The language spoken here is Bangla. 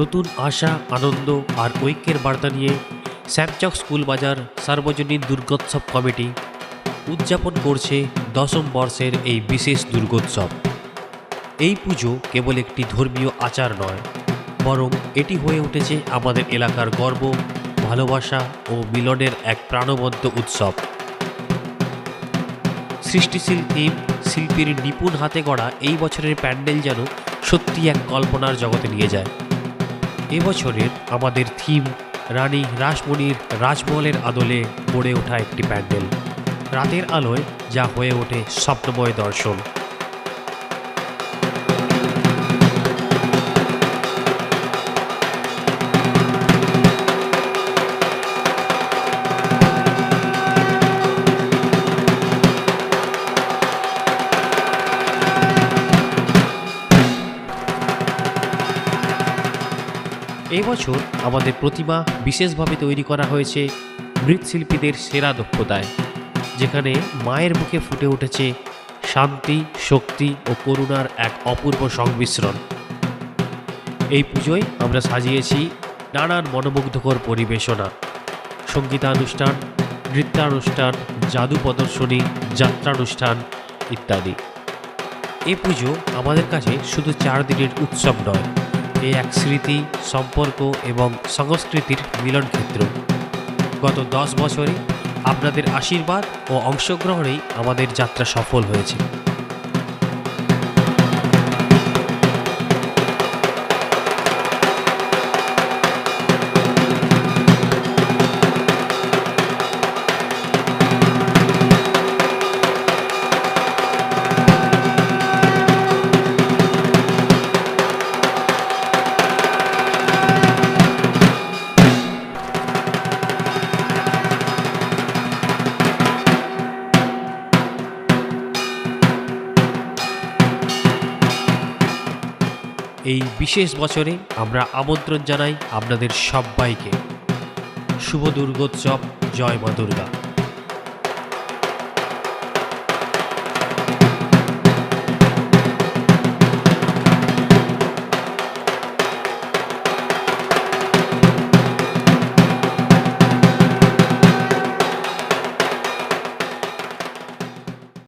নতুন আশা, আনন্দ আর ঐক্যের বার্তা নিয়ে স্যামচক স্কুল বাজার সার্বজনীন দুর্গোৎসব কমিটি উদযাপন করছে দশম বর্ষের এই বিশেষ দুর্গোৎসব। এই পুজো কেবল একটি ধর্মীয় আচার নয়, বরং এটি হয়ে উঠেছে আমাদের এলাকার গর্ব, ভালোবাসা ও মিলনের এক প্রাণবন্ত উৎসব। সৃষ্টিশীল থিম, শিল্পীর নিপুণ হাতে গড়া এই বছরের প্যান্ডেল যেন সত্যি এক কল্পনার জগতে নিয়ে যায়। এবছরের আমাদের থিম রানী রাসমণির রাজমহলের আদলে গড়ে ওঠা একটি প্যান্ডেল। রাতের আলোয় যা হয়ে ওঠে স্বপ্নময় দর্শন। এই বছর আমাদের প্রতিমা বিশেষভাবে তৈরি করা হয়েছে মৃৎশিল্পীদের সেরা দক্ষতায়, যেখানে মায়ের মুখে ফুটে উঠেছে শান্তি, শক্তি ও করুণার এক অপূর্ব সংমিশ্রণ। এই পুজোয় আমরা সাজিয়েছি নানান মনোমুগ্ধকর পরিবেশনা, সঙ্গীতানুষ্ঠান, নৃত্যানুষ্ঠান, জাদু প্রদর্শনী, যাত্রানুষ্ঠান ইত্যাদি। এ পুজো আমাদের কাছে শুধু চার দিনের উৎসব নয় এ এক স্মৃতি, সম্পর্ক এবং সংস্কৃতির মিলন ক্ষেত্র গত দশ বছরে আপনাদের আশীর্বাদ ও অংশগ্রহণেই আমাদের যাত্রা সফল হয়েছে। এই বিশেষ বছরে আমরা আমন্ত্রণ জানাই আপনাদের সবাইকে। শুভ দুর্গোৎসব। জয় মা দুর্গা।